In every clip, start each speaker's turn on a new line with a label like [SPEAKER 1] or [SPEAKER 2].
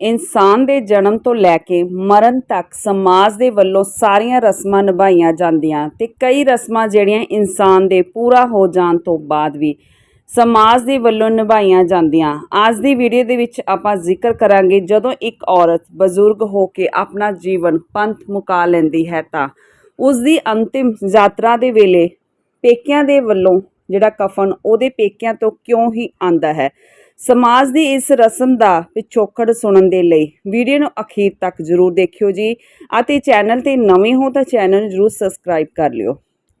[SPEAKER 1] ਇਨਸਾਨ ਦੇ ਜਨਮ ਤੋਂ ਲੈ ਕੇ ਮਰਨ ਤੱਕ ਸਮਾਜ ਦੇ ਵੱਲੋਂ ਸਾਰੀਆਂ ਰਸਮਾਂ ਨਿਭਾਈਆਂ ਜਾਂਦੀਆਂ ਤੇ ਕਈ ਰਸਮਾਂ ਜਿਹੜੀਆਂ ਇਨਸਾਨ ਦੇ ਪੂਰਾ ਹੋ ਜਾਣ ਤੋਂ ਬਾਅਦ ਵੀ ਸਮਾਜ ਦੇ ਵੱਲੋਂ ਨਿਭਾਈਆਂ ਜਾਂਦੀਆਂ। ਅੱਜ ਦੀ ਵੀਡੀਓ ਦੇ ਵਿੱਚ ਆਪਾਂ ਜ਼ਿਕਰ ਕਰਾਂਗੇ ਜਦੋਂ ਇੱਕ ਔਰਤ ਬਜ਼ੁਰਗ ਹੋ ਕੇ ਆਪਣਾ ਜੀਵਨ ਪੰਥ ਮੁਕਾ ਲੈਂਦੀ ਹੈ ਤਾਂ ਉਸ ਦੀ ਅੰਤਿਮ ਯਾਤਰਾ ਦੇ ਵੇਲੇ ਪੇਕਿਆਂ ਦੇ ਵੱਲੋਂ ਜਿਹੜਾ ਕਫਨ ਉਹਦੇ ਪੇਕਿਆਂ ਤੋਂ ਕਿਉਂ ਹੀ ਆਂਦਾ ਹੈ? ਸਮਾਜ ਦੀ ਇਸ ਰਸਮ ਦਾ ਪਿਛੋਕੜ ਸੁਣਨ ਦੇ ਲਈ ਵੀਡੀਓ ਨੂੰ ਅਖੀਰ ਤੱਕ ਜਰੂਰ ਦੇਖਿਓ ਜੀ। ਅਤੇ ਚੈਨਲ ਤੇ ਨਵੇਂ ਹੋ ਤਾਂ ਚੈਨਲ ਨੂੰ ਜਰੂਰ ਸਬਸਕ੍ਰਾਈਬ ਕਰ ਲਿਓ।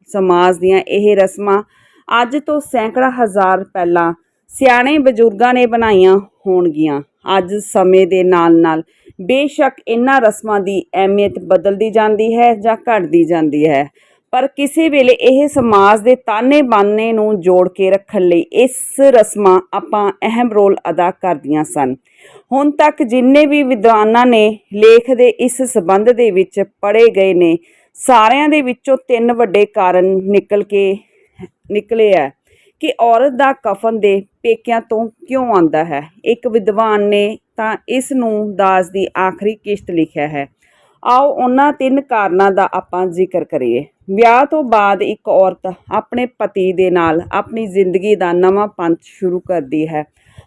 [SPEAKER 1] ਸਮਾਜ ਦੀਆਂ ਇਹ ਰਸਮਾਂ ਅੱਜ ਤੋਂ ਸੈਂਕੜਾ ਹਜ਼ਾਰ ਪਹਿਲਾਂ ਸਿਆਣੇ ਬਜ਼ੁਰਗਾਂ ਨੇ ਬਣਾਈਆਂ ਹੋਣਗੀਆਂ। ਅੱਜ ਸਮੇਂ ਦੇ ਨਾਲ-ਨਾਲ ਬੇਸ਼ੱਕ ਇਹਨਾਂ ਰਸਮਾਂ ਦੀ ਅਹਿਮੀਅਤ ਬਦਲਦੀ ਜਾਂਦੀ ਹੈ ਜਾਂ ਘਟਦੀ ਜਾਂਦੀ ਹੈ। ਪਰ ਕਿਸੇ ਵੇਲੇ ਇਹ ਸਮਾਜ ਦੇ ਤਾਨੇ ਬਾਨੇ ਨੂੰ ਜੋੜ ਕੇ ਰੱਖਣ ਲਈ ਇਸ ਰਸਮਾਂ ਆਪਾਂ ਅਹਿਮ ਰੋਲ ਅਦਾ ਕਰਦੀਆਂ ਸਨ। ਹੁਣ ਤੱਕ ਜਿੰਨੇ ਵੀ ਵਿਦਵਾਨਾਂ ਨੇ ਲੇਖ ਦੇ ਇਸ ਸਬੰਧ ਦੇ ਵਿੱਚ ਪੜ੍ਹੇ ਗਏ ਨੇ, ਸਾਰਿਆਂ ਦੇ ਵਿੱਚੋਂ ਤਿੰਨ ਵੱਡੇ ਕਾਰਨ ਨਿਕਲ ਕੇ ਨਿਕਲੇ ਹੈ ਕਿ ਔਰਤ ਦਾ ਕਫਨ ਦੇ ਪੇਕਿਆਂ ਤੋਂ ਕਿਉਂ ਆਂਦਾ ਹੈ। ਇੱਕ ਵਿਦਵਾਨ ਨੇ ਤਾਂ ਇਸ ਨੂੰ ਦਾਸ ਦੀ ਆਖਰੀ ਕਿਸ਼ਤ ਲਿਖਿਆ ਹੈ। ਆਓ ਉਹਨਾਂ ਤਿੰਨ ਕਾਰਨਾਂ ਦਾ ਆਪਾਂ ਜ਼ਿਕਰ ਕਰੀਏ। ਵਿਆਹ ਤੋਂ ਬਾਅਦ ਇੱਕ ਔਰਤ ਆਪਣੇ ਪਤੀ ਦੇ ਨਾਲ ਆਪਣੀ ਜ਼ਿੰਦਗੀ ਦਾ ਨਵਾਂ ਪੰਥ ਸ਼ੁਰੂ ਕਰਦੀ ਹੈ।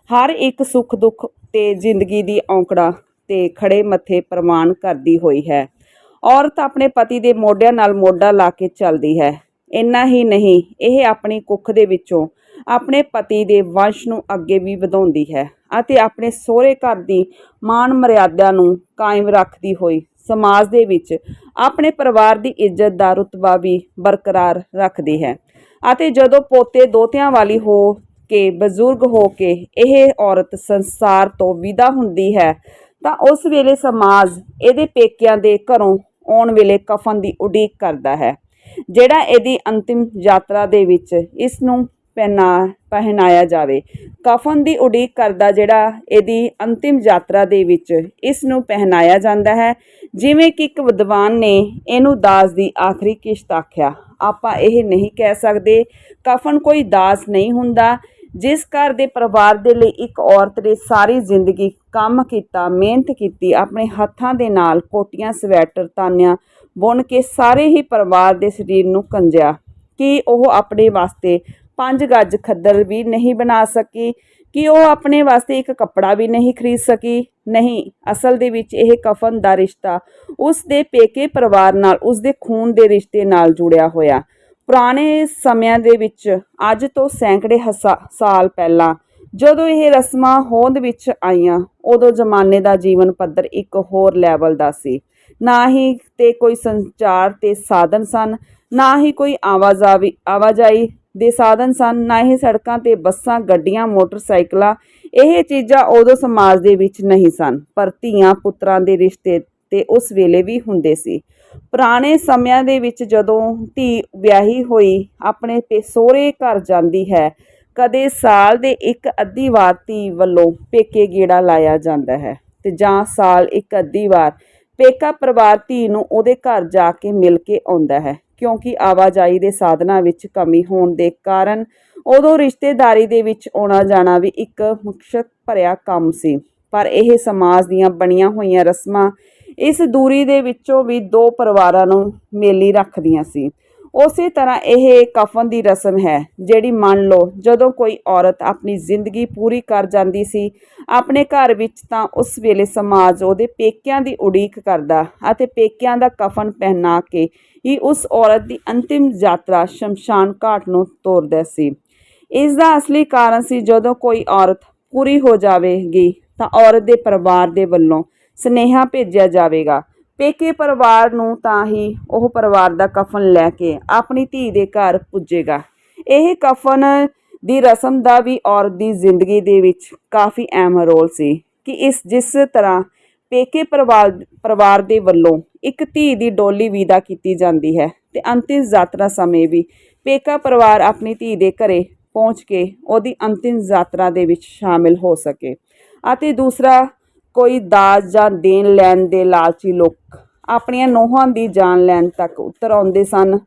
[SPEAKER 1] ਹਰ ਇੱਕ ਸੁੱਖ ਦੁੱਖ ਤੇ ਜ਼ਿੰਦਗੀ ਦੀ ਔਂਕੜਾ ਤੇ ਖੜੇ ਮੱਥੇ ਪ੍ਰਮਾਣ ਕਰਦੀ ਹੋਈ ਹੈ। ਔਰਤ ਆਪਣੇ ਪਤੀ ਦੇ ਮੋਢਿਆਂ ਨਾਲ ਮੋਢਾ ਲਾ ਕੇ ਚੱਲਦੀ ਹੈ। ਇੰਨਾ ਹੀ ਨਹੀਂ, ਇਹ ਆਪਣੀ ਕੁੱਖ ਦੇ ਵਿੱਚੋਂ ਆਪਣੇ ਪਤੀ ਦੇ ਵੰਸ਼ ਨੂੰ ਅੱਗੇ ਵੀ ਵਧਾਉਂਦੀ ਹੈ ਅਤੇ ਆਪਣੇ ਸਹੁਰੇ ਘਰ ਦੀ ਮਾਣ ਮਰਿਆਦਾ ਨੂੰ ਕਾਇਮ ਰੱਖਦੀ ਹੋਈ ਸਮਾਜ ਦੇ ਵਿੱਚ ਆਪਣੇ ਪਰਿਵਾਰ ਦੀ ਇੱਜ਼ਤ ਦਾ ਰੁਤਬਾ ਵੀ ਬਰਕਰਾਰ ਰੱਖਦੀ ਹੈ। ਅਤੇ ਜਦੋਂ ਪੋਤੇ ਦੋਤਿਆਂ ਵਾਲੀ ਹੋ ਕੇ, ਬਜ਼ੁਰਗ ਹੋ ਕੇ ਇਹ ਔਰਤ ਸੰਸਾਰ ਤੋਂ ਵਿਦਾ ਹੁੰਦੀ ਹੈ, ਤਾਂ ਉਸ ਵੇਲੇ ਸਮਾਜ ਇਹਦੇ ਪੇਕਿਆਂ ਦੇ ਘਰੋਂ ਆਉਣ ਵੇਲੇ ਕਫਨ ਦੀ ਉਡੀਕ ਕਰਦਾ ਹੈ, ਜਿਹੜਾ ਇਹਦੀ ਅੰਤਿਮ ਯਾਤਰਾ ਦੇ ਵਿੱਚ ਇਸ ਨੂੰ ਪਹਿਨਾ, ਪਹਿਨਾਇਆ ਜਾਵੇ। ਕਫਨ ਦੀ ਉਡੀਕ ਕਰਦਾ ਜਿਹੜਾ ਇਹਦੀ ਅੰਤਿਮ ਯਾਤਰਾ ਦੇ ਵਿੱਚ ਇਸ ਨੂੰ ਪਹਿਨਾਇਆ ਜਾਂਦਾ ਹੈ। ਜਿਵੇਂ ਕਿ ਇੱਕ ਵਿਦਵਾਨ ਨੇ ਇਹਨੂੰ ਦਾਸ ਦੀ ਆਖਰੀ ਕਿਸ਼ਤ ਆਖਿਆ। ਆਪਾਂ ਇਹ ਨਹੀਂ ਕਹਿ ਸਕਦੇ, ਕਫਨ ਕੋਈ ਦਾਸ ਨਹੀਂ ਹੁੰਦਾ। ਜਿਸ ਘਰ ਦੇ ਪਰਿਵਾਰ ਦੇ ਲਈ ਇੱਕ ਔਰਤ ਨੇ ਸਾਰੀ ਜ਼ਿੰਦਗੀ ਕੰਮ ਕੀਤਾ, ਮਿਹਨਤ ਕੀਤੀ, ਆਪਣੇ ਹੱਥਾਂ ਦੇ ਨਾਲ ਕੋਟੀਆਂ, ਸਵੈਟਰ, ਤਾਨਿਆਂ ਬੁਣ ਕੇ ਸਾਰੇ ਹੀ ਪਰਿਵਾਰ ਦੇ ਸਰੀਰ ਨੂੰ ਕੰਜਿਆ ਕਿ ਉਹ ਆਪਣੇ ਵਾਸਤੇ ਪੰਜ ਗੱਜ ਖੱਦਰ ਵੀ ਨਹੀਂ ਬਣਾ ਸਕੀ, ਕਿ ਉਹ ਆਪਣੇ ਵਾਸਤੇ ਇੱਕ ਕੱਪੜਾ ਵੀ ਨਹੀਂ ਖਰੀਦ ਸਕੀ। ਨਹੀਂ, ਅਸਲ ਦੇ ਵਿੱਚ ਇਹ ਕਫਨ ਦਾ ਰਿਸ਼ਤਾ ਉਸ ਦੇ ਪੇਕੇ ਪਰਿਵਾਰ ਨਾਲ, ਉਸ ਦੇ ਖੂਨ ਦੇ ਰਿਸ਼ਤੇ ਨਾਲ ਜੁੜਿਆ ਹੋਇਆ। ਪੁਰਾਣੇ ਸਮਿਆਂ ਦੇ ਵਿੱਚ, ਅੱਜ ਤੋਂ ਸੈਂਕੜੇ ਹਸਾ- ਸਾਲ ਪਹਿਲਾਂ, ਜਦੋਂ ਇਹ ਰਸਮਾਂ ਹੋਂਦ ਵਿੱਚ ਆਈਆਂ, ਉਦੋਂ ਜ਼ਮਾਨੇ ਦਾ ਜੀਵਨ ਪੱਧਰ ਇੱਕ ਹੋਰ ਲੈਵਲ ਦਾ ਸੀ। ਨਾ ਹੀ ਤੇ ਕੋਈ ਸੰਚਾਰ ਤੇ ਸਾਧਨ ਸਨ, ਨਾ ਹੀ ਕੋਈ ਆਵਾਜ਼ਾਵੀ ਆਵਾਜਾਈ ਦੇ ਸਾਧਨ ਸਨ, ਨਾ ਹੀ ਸੜਕਾਂ ਤੇ ਬੱਸਾਂ, ਗੱਡੀਆਂ, ਮੋਟਰਸਾਈਕਲਾਂ, ਇਹ ਚੀਜ਼ਾਂ ਉਦੋਂ ਸਮਾਜ ਦੇ ਵਿੱਚ ਨਹੀਂ ਸਨ, ਪਰ ਧੀਆਂ ਪੁੱਤਰਾਂ ਦੇ ਰਿਸ਼ਤੇ ਤੇ ਉਸ ਵੇਲੇ ਵੀ ਹੁੰਦੇ ਸੀ। ਪੁਰਾਣੇ ਸਮਿਆਂ ਦੇ ਵਿੱਚ ਜਦੋਂ ਧੀ ਵਿਆਹੀ ਹੋਈ, ਆਪਣੇ ਪੇ ਸਹੁਰੇ ਘਰ ਜਾਂਦੀ ਹੈ, ਕਦੇ ਸਾਲ ਦੇ ਇੱਕ ਅੱਧੀ ਵਾਰ ਧੀ ਵੱਲੋਂ ਪੇਕੇ ਗੇੜਾ ਲਾਇਆ ਜਾਂਦਾ ਹੈ ਤੇ ਜਾਂ ਸਾਲ ਇੱਕ ਅੱਧੀ ਵਾਰ ਪੇਕਾ ਪਰਿਵਾਰ ਧੀ ਨੂੰ ਉਹਦੇ ਘਰ ਜਾ ਕੇ ਮਿਲ ਕੇ ਆਉਂਦਾ ਹੈ। ਕਿਉਂਕਿ ਆਵਾਜਾਈ ਦੇ ਸਾਧਨਾਂ ਵਿੱਚ ਕਮੀ ਹੋਣ ਦੇ ਕਾਰਨ ਉਦੋਂ ਰਿਸ਼ਤੇਦਾਰੀ ਦੇ ਵਿੱਚ ਆਉਣਾ ਜਾਣਾ ਵੀ ਇੱਕ ਮੁਸ਼ਕਲ ਭਰਿਆ ਕੰਮ ਸੀ। ਪਰ ਇਹ ਸਮਾਜ ਦੀਆਂ ਬਣੀਆਂ ਹੋਈਆਂ ਰਸਮਾਂ ਇਸ ਦੂਰੀ ਦੇ ਵਿੱਚੋਂ ਵੀ ਦੋ ਪਰਿਵਾਰਾਂ ਨੂੰ ਮੇਲੀ ਰੱਖਦੀਆਂ ਸੀ। ਉਸੇ ਤਰ੍ਹਾਂ ਇਹ ਕਫਨ ਦੀ ਰਸਮ ਹੈ, ਜਿਹੜੀ ਮੰਨ ਲਓ ਜਦੋਂ ਕੋਈ ਔਰਤ ਆਪਣੀ ਜ਼ਿੰਦਗੀ ਪੂਰੀ ਕਰ ਜਾਂਦੀ ਸੀ, ਆਪਣੇ ਘਰ ਵਿੱਚ ਤਾਂ ਉਸ ਵੇਲੇ ਸਮਾਜ ਉਹਦੇ ਪੇਕਿਆਂ ਦੀ ਉਡੀਕ ਕਰਦਾ ਅਤੇ ਪੇਕਿਆਂ ਦਾ ਕਫਨ ਪਹਿਨਾ ਕੇ ਹੀ ਉਸ ਔਰਤ ਦੀ ਅੰਤਿਮ ਯਾਤਰਾ ਸ਼ਮਸ਼ਾਨ ਘਾਟ ਨੂੰ ਤੋਰਦਾ ਸੀ। ਇਸ ਦਾ ਅਸਲੀ ਕਾਰਨ ਸੀ ਜਦੋਂ ਕੋਈ ਔਰਤ ਪੂਰੀ ਹੋ ਜਾਵੇਗੀ ਤਾਂ ਔਰਤ ਦੇ ਪਰਿਵਾਰ ਦੇ ਵੱਲੋਂ ਸਨੇਹਾ ਭੇਜਿਆ ਜਾਵੇਗਾ। ਪੇਕੇ ਪਰਿਵਾਰ ਨੂੰ ਤਾਂ ਹੀ ਉਹ ਪਰਿਵਾਰ ਦਾ ਕਫਨ ਲੈ ਕੇ ਆਪਣੀ ਧੀ ਦੇ ਘਰ ਪੁੱਜੇਗਾ। ਇਹ ਕਫਨ ਦੀ ਰਸਮ ਦਾ ਵੀ ਔਰਤ ਦੀ ਜ਼ਿੰਦਗੀ ਦੇ ਵਿੱਚ ਕਾਫੀ ਅਹਿਮ ਰੋਲ ਸੀ ਕਿ ਇਸ ਜਿਸ ਤਰ੍ਹਾਂ ਪੇਕੇ ਪਰਿਵਾਰ ਪਰਿਵਾਰ ਦੇ ਵੱਲੋਂ ਇੱਕ ਧੀ ਦੀ ਡੋਲੀ ਵਿਦਾ ਕੀਤੀ ਜਾਂਦੀ ਹੈ ਤੇ ਅੰਤਿਮ ਯਾਤਰਾ ਸਮੇਂ ਵੀ ਪੇਕਾ ਪਰਿਵਾਰ ਆਪਣੀ ਧੀ ਦੇ ਘਰੇ ਪਹੁੰਚ ਕੇ ਉਹਦੀ ਅੰਤਿਮ ਯਾਤਰਾ ਦੇ ਵਿੱਚ ਸ਼ਾਮਿਲ ਹੋ ਸਕੇ। ਅਤੇ ਦੂਸਰਾ, ਕੋਈ ਦਾਜ ਜਾਂ ਦੇਣ ਲੈਣ ਦੇ ਲਾਲਚੀ ਲੋਕ ਆਪਣੀਆਂ ਨੋਹਾਂ ਦੀ ਜਾਨ ਲੈਣ ਤੱਕ ਉਤਰ ਆਉਂਦੇ ਸਨ।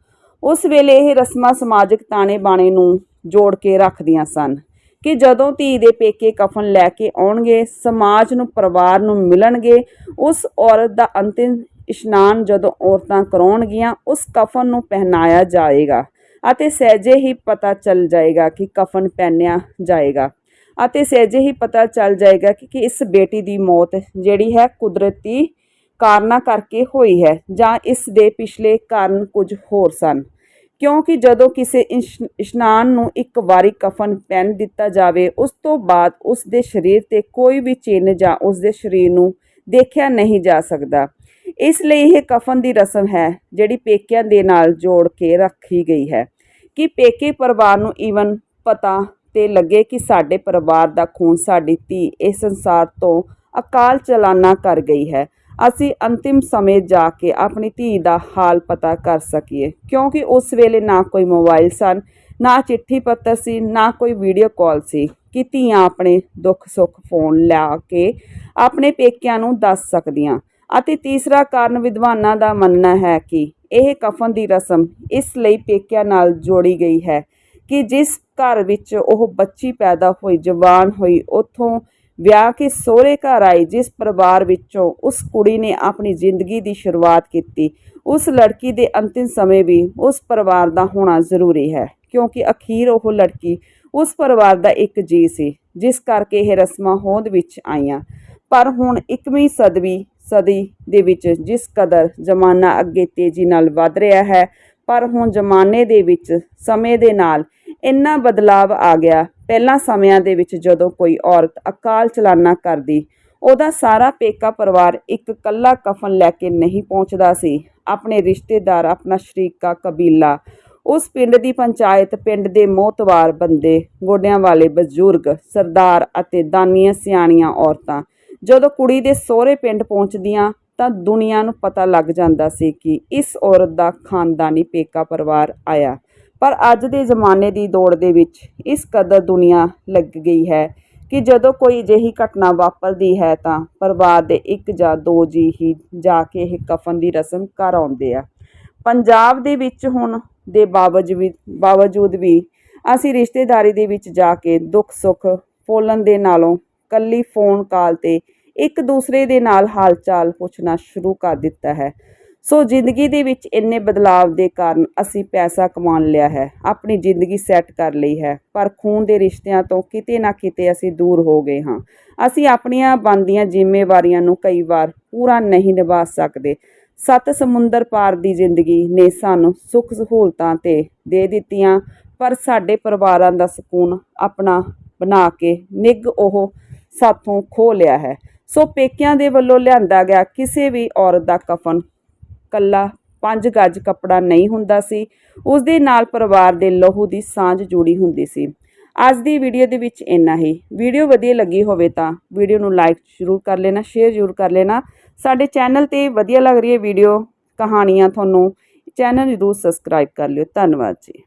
[SPEAKER 1] ਉਸ ਵੇਲੇ ਇਹ ਰਸਮਾਂ ਸਮਾਜਿਕ ਤਾਣੇ ਬਾਣੇ ਨੂੰ ਜੋੜ ਕੇ ਰੱਖਦੀਆਂ ਸਨ। ਕਿ ਜਦੋਂ ਧੀ ਦੇ ਪੇਕੇ ਕਫਨ ਲੈ ਕੇ ਆਉਣਗੇ, ਸਮਾਜ ਨੂੰ, ਪਰਿਵਾਰ ਨੂੰ ਮਿਲਣਗੇ, ਉਸ ਔਰਤ ਦਾ ਅੰਤਿਮ ਇਸ਼ਨਾਨ ਜਦੋਂ ਔਰਤਾਂ ਕਰਾਉਣਗੀਆਂ, ਉਸ ਕਫਨ ਨੂੰ ਪਹਿਨਾਇਆ ਜਾਏਗਾ ਅਤੇ ਸਹਿਜੇ ਹੀ ਪਤਾ ਚੱਲ ਜਾਏਗਾ ਕਿ ਕਫਨ ਪਹਿਨਿਆ ਜਾਏਗਾ ਅਤੇ ਸਹਿਜੇ ਹੀ ਪਤਾ ਚੱਲ ਜਾਏਗਾ ਕਿ ਕਿ ਇਸ ਬੇਟੀ ਦੀ ਮੌਤ ਜਿਹੜੀ ਹੈ ਕੁਦਰਤੀ ਕਾਰਨਾਂ ਕਰਕੇ ਹੋਈ ਹੈ ਜਾਂ ਇਸ ਦੇ ਪਿਛਲੇ ਕਾਰਨ ਕੁਝ ਹੋਰ ਸਨ। ਕਿਉਂਕਿ ਜਦੋਂ ਕਿਸੇ ਇਸ਼- ਇਸ਼ਨਾਨ ਨੂੰ ਇੱਕ ਵਾਰੀ ਕਫਨ ਪਹਿਨ ਦਿੱਤਾ ਜਾਵੇ, ਉਸ ਤੋਂ ਬਾਅਦ ਉਸ ਦੇ ਸਰੀਰ ਤੇ ਕੋਈ ਵੀ ਚਿੰਨ੍ਹ ਜਾਂ ਉਸ ਦੇ ਸਰੀਰ ਨੂੰ ਦੇਖਿਆ ਨਹੀਂ ਜਾ ਸਕਦਾ। ਇਸ ਲਈ ਇਹ ਕਫਨ ਦੀ ਰਸਮ ਹੈ, ਜਿਹੜੀ ਪੇਕਿਆਂ ਦੇ ਨਾਲ ਜੋੜ ਕੇ ਰੱਖੀ ਗਈ ਹੈ। ਕਿ ਪੇਕੇ ਪਰਿਵਾਰ ਨੂੰ ਈਵਨ ਪਤਾ ਤੇ ਲੱਗੇ ਕਿ ਸਾਡੇ ਪਰਿਵਾਰ ਦਾ ਖੂਨ ਸਾਡੀ ਧੀ ਇਸ ਸੰਸਾਰ ਤੋਂ ਅਕਾਲ ਚਲਾਨਾ ਕਰ ਗਈ ਹੈ। ਅਸੀਂ ਅੰਤਿਮ ਸਮੇਂ ਜਾ ਕੇ ਆਪਣੀ ਧੀ ਦਾ ਹਾਲ ਪਤਾ ਕਰ ਸਕੀਏ। ਕਿਉਂਕਿ ਉਸ ਵੇਲੇ ਨਾ ਕੋਈ ਮੋਬਾਈਲ ਸਨ, ਨਾ ਚਿੱਠੀ ਪੱਤਰ ਸੀ, ਨਾ ਕੋਈ ਵੀਡੀਓ ਕਾਲ ਸੀ ਕਿ ਧੀਆਂ ਆਪਣੇ ਦੁੱਖ ਸੁੱਖ ਫੋਨ ਲਾ ਕੇ ਆਪਣੇ ਪੇਕਿਆਂ ਨੂੰ ਦੱਸ ਸਕਦੀਆਂ। ਅਤੇ ਤੀਸਰਾ ਕਾਰਨ ਵਿਦਵਾਨਾਂ ਦਾ ਮੰਨਣਾ ਹੈ ਕਿ ਇਹ ਕਫਨ ਦੀ ਰਸਮ ਇਸ ਲਈ ਪੇਕਿਆਂ ਨਾਲ ਜੋੜੀ ਗਈ ਹੈ ਕਿ ਜਿਸ ਘਰ ਵਿੱਚ ਉਹ ਬੱਚੀ ਪੈਦਾ ਹੋਈ, ਜਵਾਨ ਹੋਈ, ਉੱਥੋਂ ਵਿਆਹ ਕੇ ਸਹੁਰੇ ਘਰ ਆਈ, ਜਿਸ ਪਰਿਵਾਰ ਵਿੱਚੋਂ ਉਸ ਕੁੜੀ ਨੇ ਆਪਣੀ ਜ਼ਿੰਦਗੀ ਦੀ ਸ਼ੁਰੂਆਤ ਕੀਤੀ, ਉਸ ਲੜਕੀ ਦੇ ਅੰਤਿਮ ਸਮੇਂ ਵੀ ਉਸ ਪਰਿਵਾਰ ਦਾ ਹੋਣਾ ਜ਼ਰੂਰੀ ਹੈ, ਕਿਉਂਕਿ ਅਖੀਰ ਉਹ ਲੜਕੀ ਉਸ ਪਰਿਵਾਰ ਦਾ ਇੱਕ ਜੀ ਸੀ, ਜਿਸ ਕਰਕੇ ਇਹ ਰਸਮਾਂ ਹੋਂਦ ਵਿੱਚ ਆਈਆਂ। ਪਰ ਹੁਣ 21ਵੀਂ ਸਦਵੀ, ਸਦੀ ਦੇ ਵਿੱਚ ਜਿਸ ਕਦਰ ਜ਼ਮਾਨਾ ਅੱਗੇ ਤੇਜ਼ੀ ਨਾਲ ਵੱਧ ਰਿਹਾ ਹੈ, ਪਰ ਹੁਣ ਜ਼ਮਾਨੇ ਦੇ ਵਿੱਚ ਸਮੇਂ ਦੇ ਨਾਲ ਇੰਨਾ ਬਦਲਾਵ ਆ ਗਿਆ ਪਹਿਲਾਂ ਸਮਿਆਂ ਦੇ ਵਿੱਚ ਜਦੋਂ ਕੋਈ ਔਰਤ ਅਕਾਲ ਚਲਾਨਾ ਕਰਦੀ, ਉਹਦਾ ਸਾਰਾ ਪੇਕਾ ਪਰਿਵਾਰ ਇੱਕ ਕੱਲਾ ਕਫਨ ਲੈ ਕੇ ਨਹੀਂ ਪਹੁੰਚਦਾ ਸੀ। ਆਪਣੇ ਰਿਸ਼ਤੇਦਾਰ, ਆਪਣਾ ਸ਼ਰੀਕਾ ਕਬੀਲਾ, ਉਸ ਪਿੰਡ ਦੀ ਪੰਚਾਇਤ, ਪਿੰਡ ਦੇ ਮੋਤਵਾਰ ਬੰਦੇ, ਗੋਡਿਆਂ ਵਾਲੇ ਬਜ਼ੁਰਗ, ਸਰਦਾਰ ਅਤੇ ਦਾਨੀਆਂ ਸਿਆਣੀਆਂ ਔਰਤਾਂ। ਜਦੋਂ ਕੁੜੀ ਦੇ ਸਹੁਰੇ ਪਿੰਡ ਪਹੁੰਚਦੀਆਂ ਤਾਂ ਦੁਨੀਆ ਨੂੰ ਪਤਾ ਲੱਗ ਜਾਂਦਾ ਸੀ ਕਿ ਇਸ ਔਰਤ ਦਾ ਖਾਨਦਾਨੀ ਪੇਕਾ ਪਰਿਵਾਰ ਆਇਆ। ਪਰ ਅੱਜ ਦੇ ਜ਼ਮਾਨੇ ਦੀ ਦੌੜ ਦੇ ਵਿੱਚ ਇਸ ਕਦਰ ਦੁਨੀਆ ਲੱਗ ਗਈ ਹੈ ਕਿ ਜਦੋਂ ਕੋਈ ਅਜਿਹੀ ਘਟਨਾ ਵਾਪਰਦੀ ਹੈ ਤਾਂ ਪਰਿਵਾਰ ਦੇ ਇੱਕ ਜਾਂ ਦੋ ਜੀ ਹੀ ਜਾ ਕੇ ਇਹ ਕਫਨ ਦੀ ਰਸਮ ਕਰ ਆਉਂਦੇ ਆ। ਪੰਜਾਬ ਦੇ ਵਿੱਚ ਹੁਣ ਦੇ ਬਾਵਜੂਦ ਬਾਵਜੂਦ ਵੀ ਅਸੀਂ ਰਿਸ਼ਤੇਦਾਰੀ ਦੇ ਵਿੱਚ ਜਾ ਕੇ ਦੁੱਖ, ਸੁੱਖ ਫੋਲਣ ਦੇ ਨਾਲੋਂ ਕੱਲੀ ਫੋਨ ਕਾਲ ਤੇ ਇੱਕ ਦੂਸਰੇ ਦੇ ਨਾਲ ਹਾਲਚਾਲ ਪੁੱਛਣਾ ਸ਼ੁਰੂ ਕਰ ਦਿੱਤਾ ਹੈ। ਸੋ ਜ਼ਿੰਦਗੀ ਦੇ ਵਿੱਚ ਇੰਨੇ ਬਦਲਾਵ ਦੇ ਕਾਰਨ ਅਸੀਂ ਪੈਸਾ ਕਮਾਉਣ ਲਿਆ ਹੈ, ਆਪਣੀ ਜ਼ਿੰਦਗੀ ਸੈੱਟ ਕਰ ਲਈ ਹੈ, ਪਰ ਖੂਨ ਦੇ ਰਿਸ਼ਤਿਆਂ ਤੋਂ ਕਿਤੇ ਨਾ ਕਿਤੇ ਅਸੀਂ ਦੂਰ ਹੋ ਗਏ ਹਾਂ। ਅਸੀਂ ਆਪਣੀਆਂ ਬਣਦੀਆਂ ਜ਼ਿੰਮੇਵਾਰੀਆਂ ਨੂੰ ਕਈ ਵਾਰ ਪੂਰਾ ਨਹੀਂ ਨਿਭਾ ਸਕਦੇ। ਸੱਤ ਸਮੁੰਦਰ ਪਾਰ ਦੀ ਜ਼ਿੰਦਗੀ ਨੇ ਸਾਨੂੰ ਸੁੱਖ ਸਹੂਲਤਾਂ ਤੇ ਦੇ ਦਿੱਤੀਆਂ, ਪਰ ਸਾਡੇ ਪਰਿਵਾਰਾਂ ਦਾ ਸਕੂਨ ਆਪਣਾ ਬਣਾ ਕੇ ਨਿੱਘ ਉਹ ਸਾਥੋਂ ਖੋ ਲਿਆ ਹੈ। ਸੋ ਪੇਕਿਆਂ ਦੇ ਵੱਲੋਂ ਲਿਆਂਦਾ ਗਿਆ ਕਿਸੇ ਵੀ ਔਰਤ ਦਾ ਕਫਨ ਕੱਲਾ 5 ਗੱਜ ਕੱਪੜਾ ਨਹੀਂ ਹੁੰਦਾ ਸੀ। ਉਸ ਦੇ ਨਾਲ ਪਰਿਵਾਰ ਦੇ ਲਹੂ ਦੀ ਸਾਂਝ ਜੁੜੀ ਹੁੰਦੀ ਸੀ। ਅੱਜ ਦੀ ਵੀਡੀਓ ਦੇ ਵਿੱਚ ਇੰਨਾ ਹੀ। ਵੀਡੀਓ ਵਧੀਆ ਲੱਗੀ ਹੋਵੇ ਤਾਂ ਵੀਡੀਓ ਨੂੰ ਲਾਈਕ ਜ਼ਰੂਰ ਕਰ ਲੈਣਾ, ਸ਼ੇਅਰ ਜ਼ਰੂਰ ਕਰ ਲੈਣਾ। ਸਾਡੇ ਚੈਨਲ ਤੇ ਵਧੀਆ ਲੱਗ ਰਹੀ ਹੈ ਵੀਡੀਓ ਕਹਾਣੀਆਂ ਤੁਹਾਨੂੰ, ਚੈਨਲ ਜ਼ਰੂਰ ਸਬਸਕ੍ਰਾਈਬ ਕਰ ਲਿਓ। ਧੰਨਵਾਦ ਜੀ।